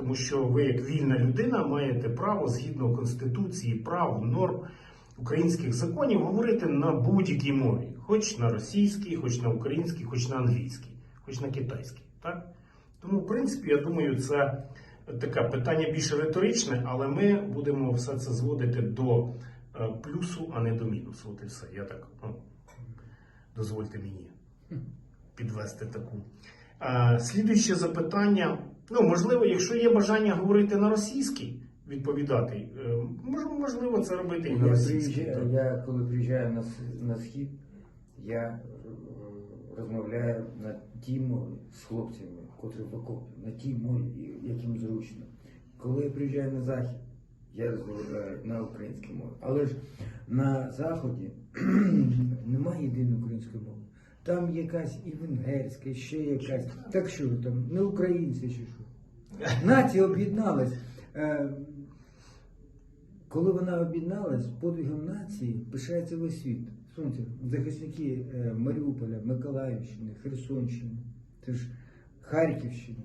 Тому що ви, як вільна людина, маєте право згідно конституції, прав, норм українських законів говорити на будь-якій мові, хоч на російській, хоч на українській, хоч на англійській, хоч на китайській. Так? Тому, в принципі, я думаю, це таке питання більш риторичне, але ми будемо все це зводити до е, плюсу, а не до мінусу. От і все. Я так ну, дозвольте мені підвести таку. Е, Слідуюче запитання. Ну, можливо, якщо є бажання говорити на російській, відповідати, е, можливо, це робити і на Я, російській. так. я коли приїжджаю на, на схід, я е, розмовляю на тій мові з хлопцями, котрі в окопі, на тій мові, яким зручно. Коли я приїжджаю на захід, я розмовляю на українській мові. Але ж на заході немає. Там якась і венгерська, ще якась. Так що там, не українці чи що. Нація об'єдналась. Е, коли вона об'єдналась, подвигом нації пишається весь світ. Сонце, захисники е, Маріуполя, Миколаївщини, Херсонщини, Харківщини.